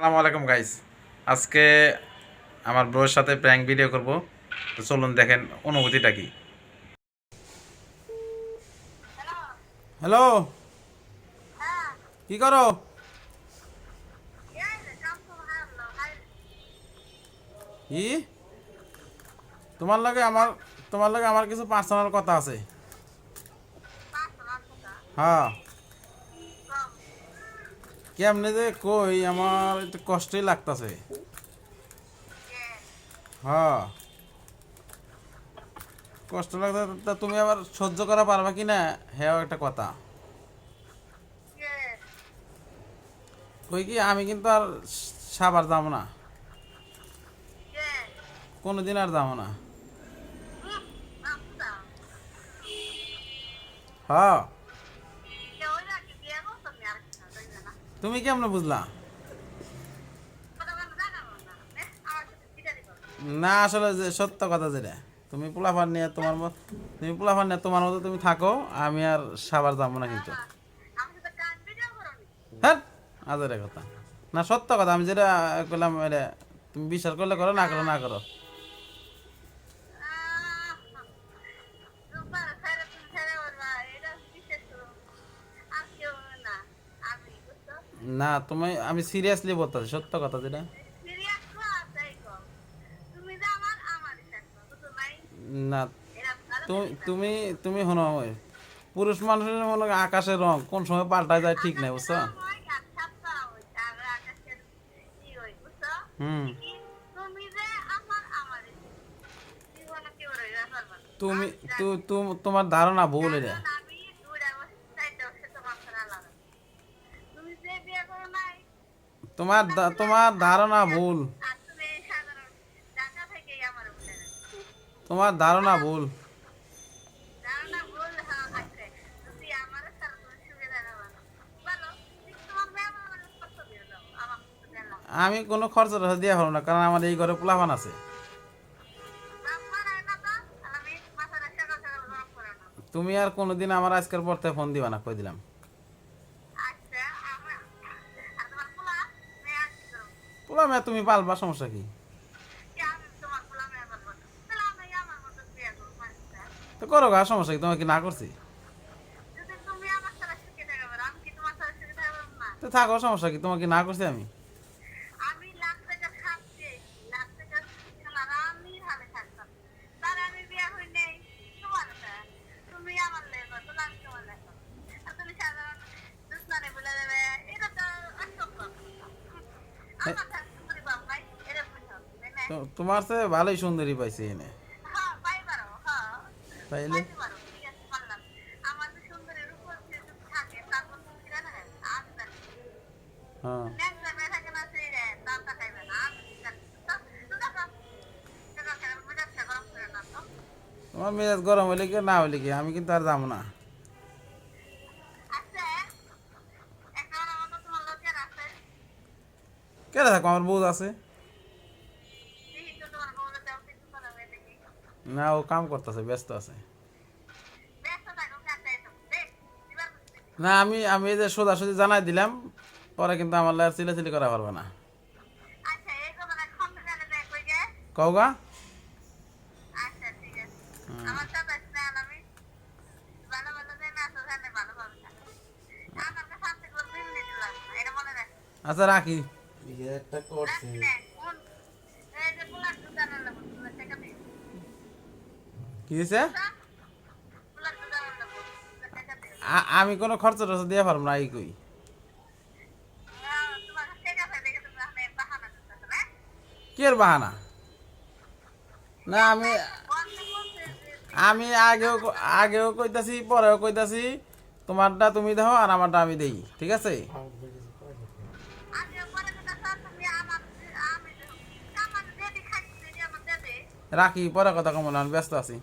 সালামু আলাইকুম গাইস আজকে আমার ব্রোর সাথে প্র্যাঙ্ক ভিডিও করব। তো চলুন দেখেন অনুভূতিটা কি। হ্যালো কি করো? কি? তোমার লগে আমার তোমার লগে আমার কিছু পার্সোনাল কথা আছে। হ্যাঁ। কেমনে যে কই, আমার একটু কষ্টই লাগতেছে। হ্যাঁ। কষ্ট লাগতে তুমি আবার সহ্য করা পারবা কি না হ্যাঁ একটা কথা। কই কি, আমি কিন্তু আর সাবার যাব না। কোনোদিন আর যাব না। হ্যাঁ। তুমি কেমন বুঝলা? না, আসলে যে সত্য কথা যেটা, তুমি পোলাফান নিয়ে তোমার মত, তুমি পোলাফার নিয়ে তোমার মতো তুমি থাকো, আমি আর সাবার যাব না কিন্তু। হ্যাঁ আজের কথা। না, সত্য কথা, আমি যেটা করলাম এটা তুমি বিশ্বাস করলে করো, না করো না করো। না, তুমি আমি সিরিয়াসলি বলতেছি, সত্য কথা যেটা। না, তুমি তুমি শোনো পুরুষ মানুষের মনে আকাশের রং কোন সময় পাল্টায় যায় ঠিক নাই, বুঝছ? হুম। তুমি তোমার ধারণা ভুল এটা। তোমার তোমার ধারণা ভুল। তোমার ধারণা ভুল। আমি কোনো খরচ দিয়ে হলো না, কারণ আমার এই ঘরে পোলাপান আছে। তুমি আর কোনোদিন আমার আজকের পর ফোন দিবা না, কই দিলাম। পোলা মেয়ে তুমি পালবা, সমস্যা কি? তো করো গা, সমস্যা কি? তোমাকে না করছি? তো থাকো, সমস্যা কি? তোমাকে না করছি আমি? তোমার সে ভালোই সুন্দরী পাইছি এনে। হ্যাঁ হ্যাঁ। পাইলে হ্যাঁ। তো তোমার মেজাজ গরম হইলে কি না হইলে কি আমি কিন্তু আর যাব না। তোমার লোকের থাকো? আমার বউ আছে। না, ও কাম করতেছে, ব্যস্ত আছে। না, আমি আমি এই যে সোজাসুজি জানাই দিলাম, পরে কিন্তু আমার লাগে চিলাচিলি করা পারবে না। কওগা আচ্ছা ঠিক আছে আমার সাথে স্নেহাল আমি ভালো ভালো যে না তো জানে ভালো ভালো থাকো আমার কাছে আসতে করবে মিনিট লাগবে না এটা মনে রাখ আচ্ছা রাখি একটা করছে রাখি না কোন এই যে পোলার দোকানে লাগবে পোলার টাকা দে আমি কোনো খরচ টরচ দিয়ে পারব না এই কই। তোমার টাকা আছে দেখে তুমি আপনি বাহানা না কি এর বাহানা? না, আমি আমি আগেও আগেও কইতাছি, পরেও কইতাছি, তোমারটা তুমি দেখো আর আমারটা আমি দেই, ঠিক আছে আমি পরে কথা স্যার তুমি আমার আমি আমার দেদি খাইতে আমার দেদে রাখি পরে কথা আমি ব্যস্ত আছি।